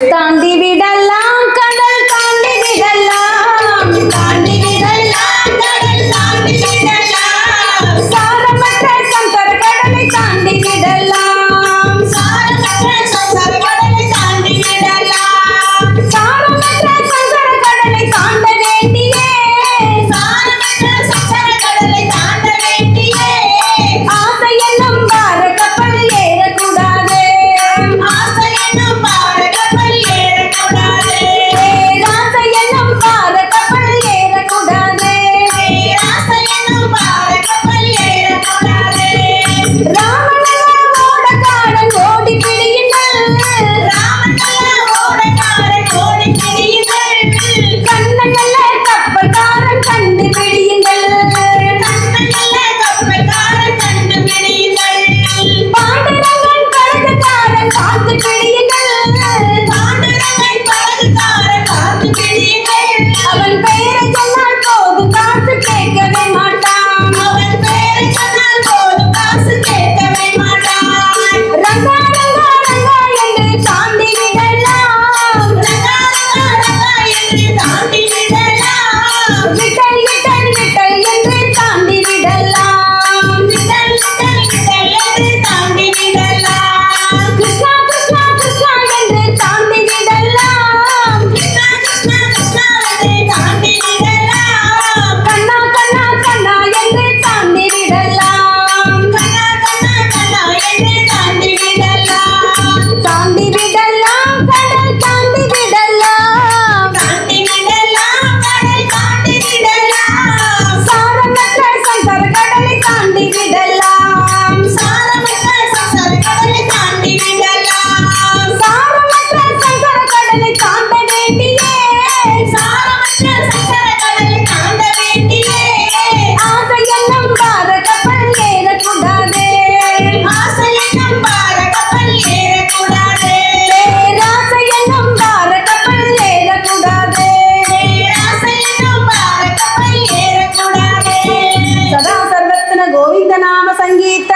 തന്തി വിടൽ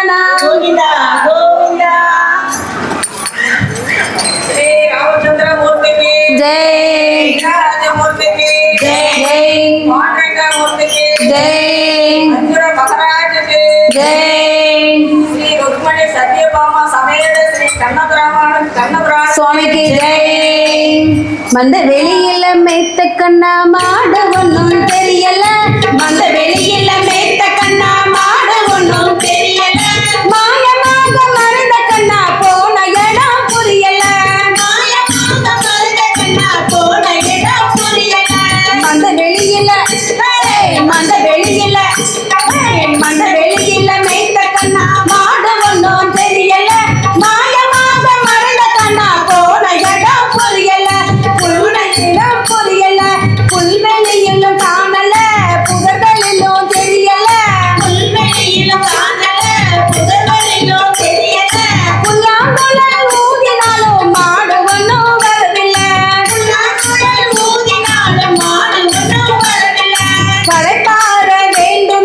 கோவிந்தனா கோவிந்தா கோவிந்தா ஸ்ரீ ராமச்சந்திர மூர்த்திக்கு ஜெய் ராஜ மூர்த்திக்கு ஜெய் ஜெய் மாண்டங்க மூர்த்திக்கு ஜெய் அஞ்சுர மகராஜக்கு ஜெய் ஸ்ரீ ருக்மணி சத்யபாமா சமேத ஸ்ரீ கண்ணபிராமன் கண்ணபிரா சுவாமிக்கு ஜெய் மந்த வெளியில மெய்த்த கண்ணா மாட ஒன்னும் தெரியல மந்த வெளியில Renato.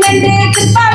when they goodbye.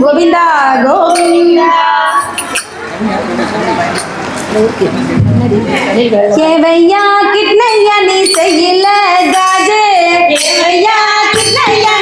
Govinda Govinda கேவையா கிட்னையா நீ செய்யல ராஜே கேவையா கிட்னையா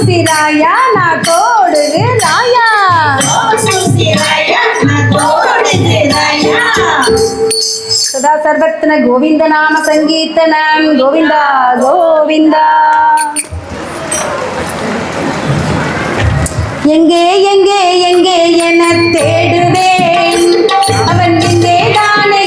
చూసిరాయ నా తోడు రాయా సదా సర్వత్న గోవింద నామ సంగీతనం గోవింద గోవింద எங்கே எங்கே எங்கே என தேடுவேன் அவன் எங்கே தானே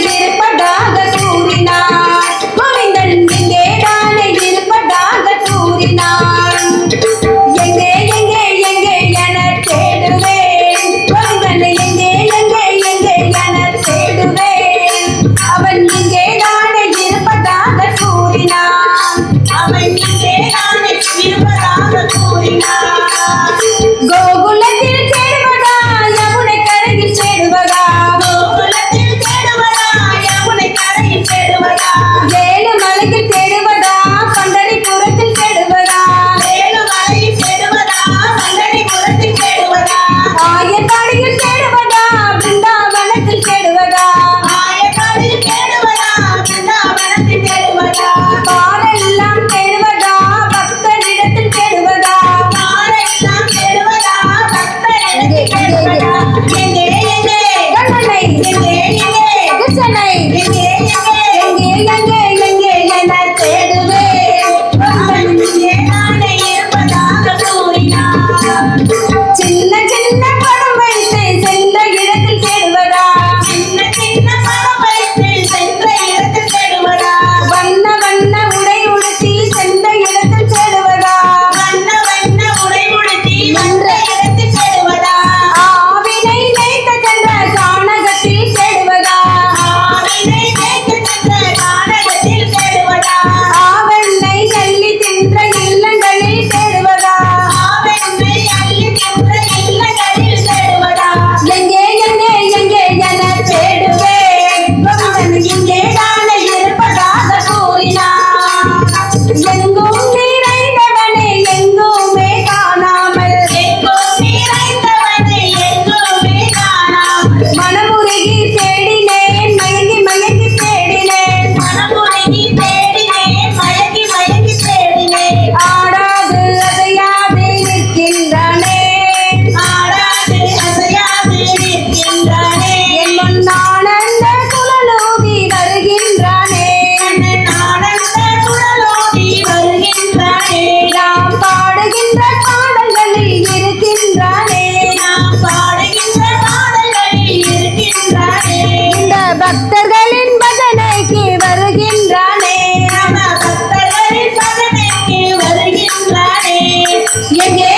yeah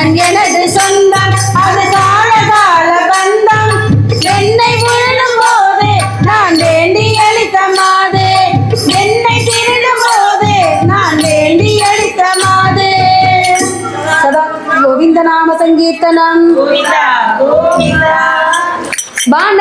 அண்ணன் எனது சொந்தம் அது கால கால பந்தம். என்னை விழும் போது நான் வேண்டி அளித்த மாது. என்னை திருடும் போது நான் வேண்டி அளித்த மாது. கோவிந்த நாம சங்கீர்த்தனம். பான